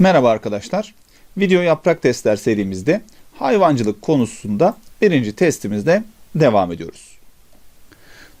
Merhaba arkadaşlar. Video yaprak testler serimizde hayvancılık konusunda birinci testimizde devam ediyoruz.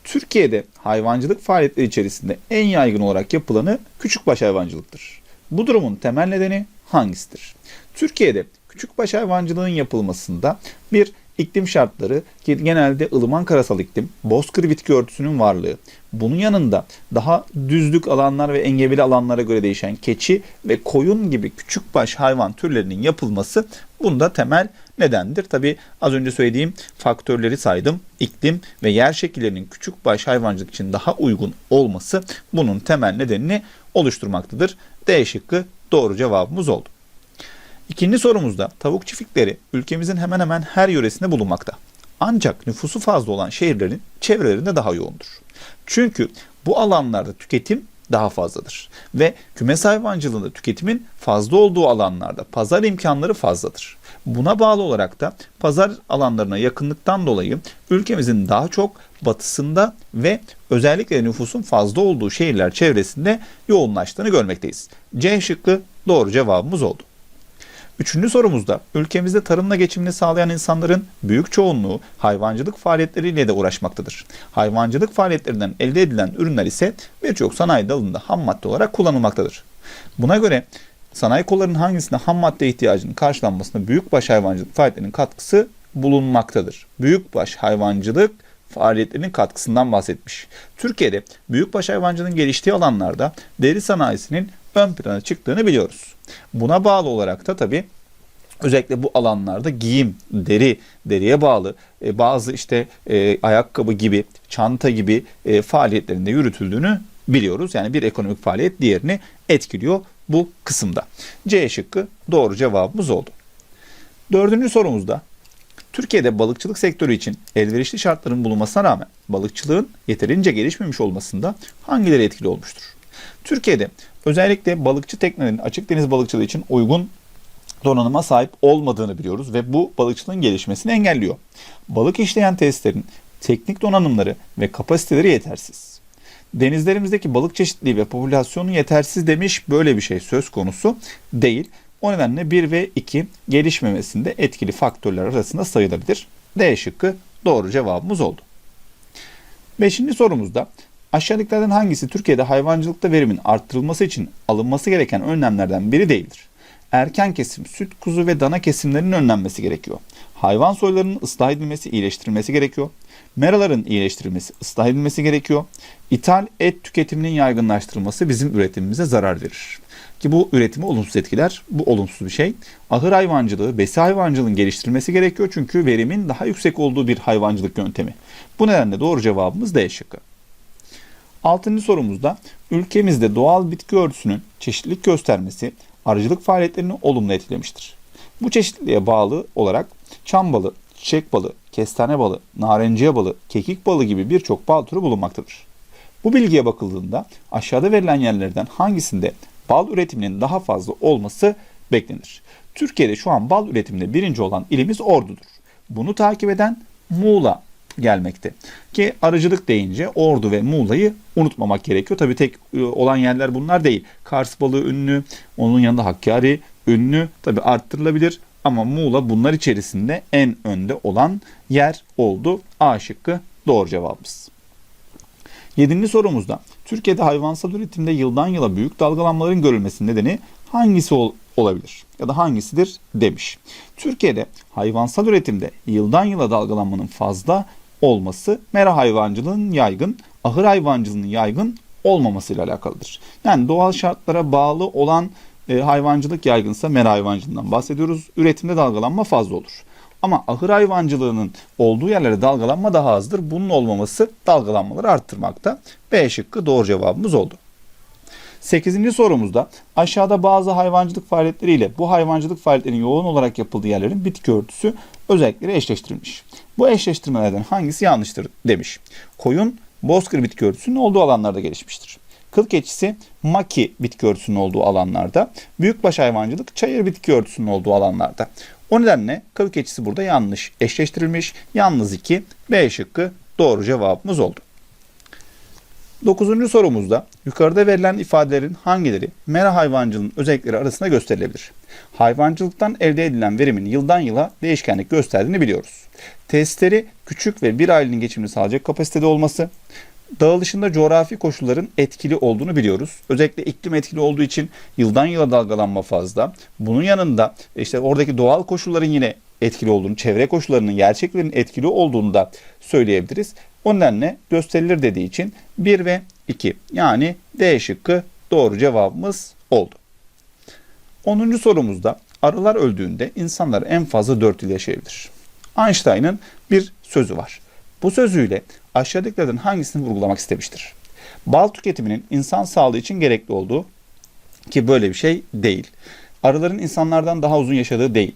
Türkiye'de hayvancılık faaliyetleri içerisinde en yaygın olarak yapılanı küçükbaş hayvancılıktır. Bu durumun temel nedeni hangisidir? Türkiye'de küçükbaş hayvancılığın yapılmasında bir iklim şartları ki genelde ılıman karasal iklim, bozkır bitki örtüsünün varlığı, bunun yanında daha düzlük alanlar ve engebeli alanlara göre değişen keçi ve koyun gibi küçükbaş hayvan türlerinin yapılması bunda temel nedendir. Tabi az önce söylediğim faktörleri saydım. İklim ve yer şekillerinin küçükbaş hayvancılık için daha uygun olması bunun temel nedenini oluşturmaktadır. D şıkkı doğru cevabımız oldu. İkinci sorumuzda tavuk çiftlikleri ülkemizin hemen hemen her yöresinde bulunmakta. Ancak nüfusu fazla olan şehirlerin çevrelerinde daha yoğundur. Çünkü bu alanlarda tüketim daha fazladır. Ve kümes hayvancılığında tüketimin fazla olduğu alanlarda pazar imkanları fazladır. Buna bağlı olarak da pazar alanlarına yakınlıktan dolayı ülkemizin daha çok batısında ve özellikle nüfusun fazla olduğu şehirler çevresinde yoğunlaştığını görmekteyiz. C şıkkı doğru cevabımız oldu. Üçüncü sorumuzda ülkemizde tarımla geçimini sağlayan insanların büyük çoğunluğu hayvancılık faaliyetleriyle de uğraşmaktadır. Hayvancılık faaliyetlerinden elde edilen ürünler ise birçok sanayi dalında ham madde olarak kullanılmaktadır. Buna göre sanayi kollarının hangisinde ham madde ihtiyacının karşılanmasında büyükbaş hayvancılık faaliyetlerinin katkısı bulunmaktadır. Büyükbaş hayvancılık faaliyetlerinin katkısından bahsetmiş. Türkiye'de büyükbaş hayvancılığın geliştiği alanlarda deri sanayisinin ön plana çıktığını biliyoruz. Buna bağlı olarak da tabii özellikle bu alanlarda giyim, deri, deriye bağlı e, bazı işte e, ayakkabı gibi, çanta gibi e, faaliyetlerinde yürütüldüğünü biliyoruz. Yani bir ekonomik faaliyet diğerini etkiliyor bu kısımda. C şıkkı doğru cevabımız oldu. Dördüncü sorumuzda Türkiye'de balıkçılık sektörü için elverişli şartların bulunmasına rağmen balıkçılığın yeterince gelişmemiş olmasında hangileri etkili olmuştur? Türkiye'de özellikle balıkçı teknenin açık deniz balıkçılığı için uygun donanıma sahip olmadığını biliyoruz ve bu balıkçılığın gelişmesini engelliyor. Balık işleyen tesislerin teknik donanımları ve kapasiteleri yetersiz. Denizlerimizdeki balık çeşitliliği ve popülasyonu yetersiz demiş böyle bir şey söz konusu değil. O nedenle 1 ve 2 gelişmemesinde etkili faktörler arasında sayılabilir. D şıkkı doğru cevabımız oldu. Beşinci sorumuzda aşağıdakilerden hangisi Türkiye'de hayvancılıkta verimin arttırılması için alınması gereken önlemlerden biri değildir? Erken kesim, süt, kuzu ve dana kesimlerinin önlenmesi gerekiyor. Hayvan soylarının ıslah edilmesi, iyileştirilmesi gerekiyor. Meraların iyileştirilmesi, ıslah edilmesi gerekiyor. İthal et tüketiminin yaygınlaştırılması bizim üretimimize zarar verir. Ki bu üretimi olumsuz etkiler. Bu olumsuz bir şey. Ahır hayvancılığı, besi hayvancılığın geliştirilmesi gerekiyor çünkü verimin daha yüksek olduğu bir hayvancılık yöntemi. Bu nedenle doğru cevabımız D şıkkı. Altıncı sorumuzda ülkemizde doğal bitki örtüsünün çeşitlilik göstermesi arıcılık faaliyetlerini olumlu etkilemiştir. Bu çeşitliliğe bağlı olarak çam balı, çiçek balı, kestane balı, narenciye balı, kekik balı gibi birçok bal türü bulunmaktadır. Bu bilgiye bakıldığında aşağıda verilen yerlerden hangisinde bal üretiminin daha fazla olması beklenir. Türkiye'de şu an bal üretiminde birinci olan ilimiz Ordu'dur. Bunu takip eden Muğla gelmekte. Ki arıcılık deyince Ordu ve Muğla'yı unutmamak gerekiyor. Tabii tek e, olan yerler bunlar değil. Kars balığı ünlü, onun yanında Hakkari ünlü. Tabii arttırılabilir ama Muğla bunlar içerisinde en önde olan yer oldu. A şıkkı doğru cevabımız. Yedinci sorumuzda Türkiye'de hayvansal üretimde yıldan yıla büyük dalgalanmaların görülmesinin nedeni hangisi ol olabilir? Ya da hangisidir demiş. Türkiye'de hayvansal üretimde yıldan yıla dalgalanmanın fazla olması mera hayvancılığının yaygın, ahır hayvancılığının yaygın olmamasıyla alakalıdır. Yani doğal şartlara bağlı olan e, hayvancılık yaygınsa mera hayvancılığından bahsediyoruz. Üretimde dalgalanma fazla olur. Ama ahır hayvancılığının olduğu yerlere dalgalanma daha azdır. Bunun olmaması dalgalanmaları arttırmakta. B şıkkı doğru cevabımız oldu. 8. sorumuzda aşağıda bazı hayvancılık faaliyetleriyle bu hayvancılık faaliyetlerinin yoğun olarak yapıldığı yerlerin bitki örtüsü özellikleri eşleştirilmiş. Bu eşleştirmelerden hangisi yanlıştır demiş. Koyun bozkır bitki örtüsünün olduğu alanlarda gelişmiştir. Kıl keçisi maki bitki örtüsünün olduğu alanlarda, büyükbaş hayvancılık çayır bitki örtüsünün olduğu alanlarda. O nedenle kıl keçisi burada yanlış eşleştirilmiş. Yalnız 2 B şıkkı doğru cevabımız oldu. Dokuzuncu sorumuzda yukarıda verilen ifadelerin hangileri mera hayvancılığının özellikleri arasında gösterilebilir? Hayvancılıktan elde edilen verimin yıldan yıla değişkenlik gösterdiğini biliyoruz. Testleri küçük ve bir ailenin geçimini sağlayacak kapasitede olması, dağılışında coğrafi koşulların etkili olduğunu biliyoruz. Özellikle iklim etkili olduğu için yıldan yıla dalgalanma fazla. Bunun yanında işte oradaki doğal koşulların yine etkili olduğunu, çevre koşullarının, gerçeklerin etkili olduğunu da söyleyebiliriz. O nedenle gösterilir dediği için 1 ve 2 yani D şıkkı doğru cevabımız oldu. 10. sorumuzda arılar öldüğünde insanlar en fazla 4 yıl yaşayabilir. Einstein'ın bir sözü var. Bu sözüyle aşağıdakilerden hangisini vurgulamak istemiştir? Bal tüketiminin insan sağlığı için gerekli olduğu ki böyle bir şey değil. Arıların insanlardan daha uzun yaşadığı değil.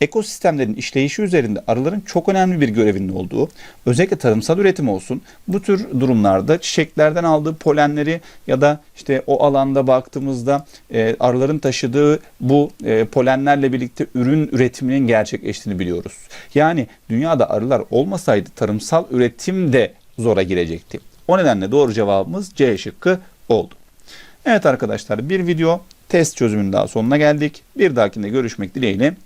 Ekosistemlerin işleyişi üzerinde arıların çok önemli bir görevinin olduğu, özellikle tarımsal üretim olsun, bu tür durumlarda çiçeklerden aldığı polenleri ya da işte o alanda baktığımızda e, arıların taşıdığı bu e, polenlerle birlikte ürün üretiminin gerçekleştiğini biliyoruz. Yani dünyada arılar olmasaydı tarımsal üretim de zora girecekti. O nedenle doğru cevabımız C şıkkı oldu. Evet arkadaşlar bir video test çözümünün daha sonuna geldik. Bir dahakinde görüşmek dileğiyle